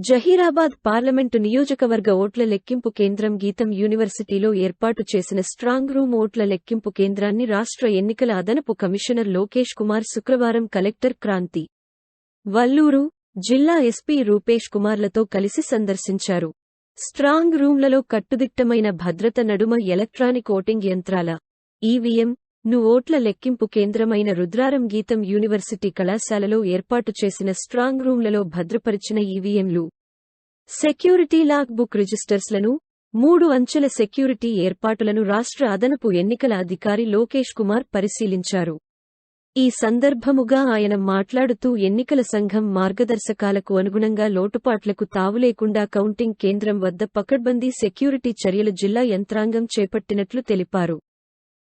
Zaheerabad parliament నియోజకవర్గ ఓట్ల లెక్కింపు కేంద్రం గీతం యూనివర్సిటీలో ఏర్పాటు చేసిన స్ట్రాంగ్ రూమ్ ఓట్ల లెక్కింపు కేంద్రాన్ని రాష్ట్ర ఎన్నికల అదనపు కమిషనర్ లోకేష్ కుమార్ శుక్రవారం కలెక్టర్ క్రాంతి వల్లూరు జిల్లా ఎస్పీ రూపేష్ కుమార్లతో కలిసి సందర్శించారు. స్ట్రాంగ్ రూంలలో కట్టుదిట్టమైన భద్రత నడుమ ఎలక్ట్రానిక్ ఓటింగ్ యంత్రాల ఈవీఎం ను ఓట్ల లెక్కింపు కేంద్రమైన రుద్రారం గీతం యూనివర్సిటీ కళాశాలలో ఏర్పాటు చేసిన స్ట్రాంగ్ రూంలలో భద్రపరిచిన ఈవీఎంలు. సెక్యూరిటీ లాక్ బుక్ రిజిస్టర్స్లను మూడు అంచెల సెక్యూరిటీ ఏర్పాటులను రాష్ట్ర అదనపు ఎన్నికల అధికారి లోకేష్ కుమార్ పరిశీలించారు. ఈ సందర్భముగా ఆయన మాట్లాడుతూ ఎన్నికల సంఘం మార్గదర్శకాలకు అనుగుణంగా లోటుపాట్లకు తావులేకుండా కౌంటింగ్ కేంద్రం వద్ద పకడ్బందీ సెక్యూరిటీ చర్యలు జిల్లా యంత్రాంగం చేపట్టినట్లు తెలిపారు.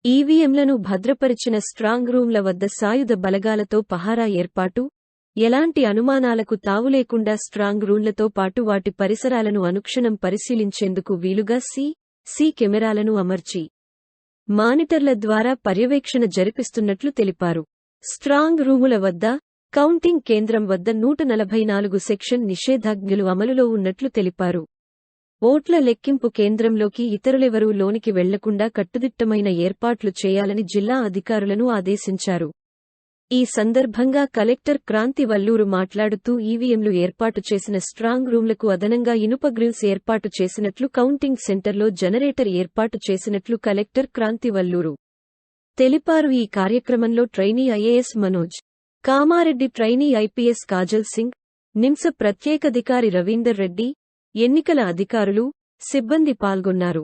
ఈవీఎంలను భద్రపరిచిన స్ట్రాంగ్ రూంల వద్ద సాయుధ బలగాలతో పహారా ఏర్పాటు ఎలాంటి అనుమానాలకు తావులేకుండా స్ట్రాంగ్ రూంలతో పాటు వాటి పరిసరాలను అనుక్షణం పరిశీలించేందుకు వీలుగా సి సి కెమెరాలను అమర్చి మానిటర్ల ద్వారా పర్యవేక్షణ జరిపిస్తున్నట్లు తెలిపారు. స్ట్రాంగ్ రూముల వద్ద కౌంటింగ్ కేంద్రం వద్ద నూట నలభై నాలుగు సెక్షన్ నిషేధాజ్ఞలు అమలులో ఉన్నట్లు తెలిపారు. ఓట్ల లెక్కింపు కేంద్రంలోకి ఇతరులెవరూ లోనికి వెళ్ళకుండా కట్టుదిట్టమైన ఏర్పాట్లు చేయాలని జిల్లా అధికారులను ఆదేశించారు. ఈ సందర్భంగా కలెక్టర్ క్రాంతి వల్లూరు మాట్లాడుతూ ఈవీఎంలు ఏర్పాటు చేసిన స్ట్రాంగ్ రూంలకు అదనంగా ఇనుప గ్రిల్స్ ఏర్పాటు చేసినట్లు కౌంటింగ్ సెంటర్లో జనరేటర్ ఏర్పాటు చేసినట్లు కలెక్టర్ క్రాంతి వల్లూరు తెలిపారు. ఈ కార్యక్రమంలో trainee IAS Manoj Kamareddy trainee IPS Kajal Singh NIMS ప్రత్యేకాధికారి Ravinder Reddy ఎన్నికల అధికారులు సిబ్బంది పాల్గొన్నారు.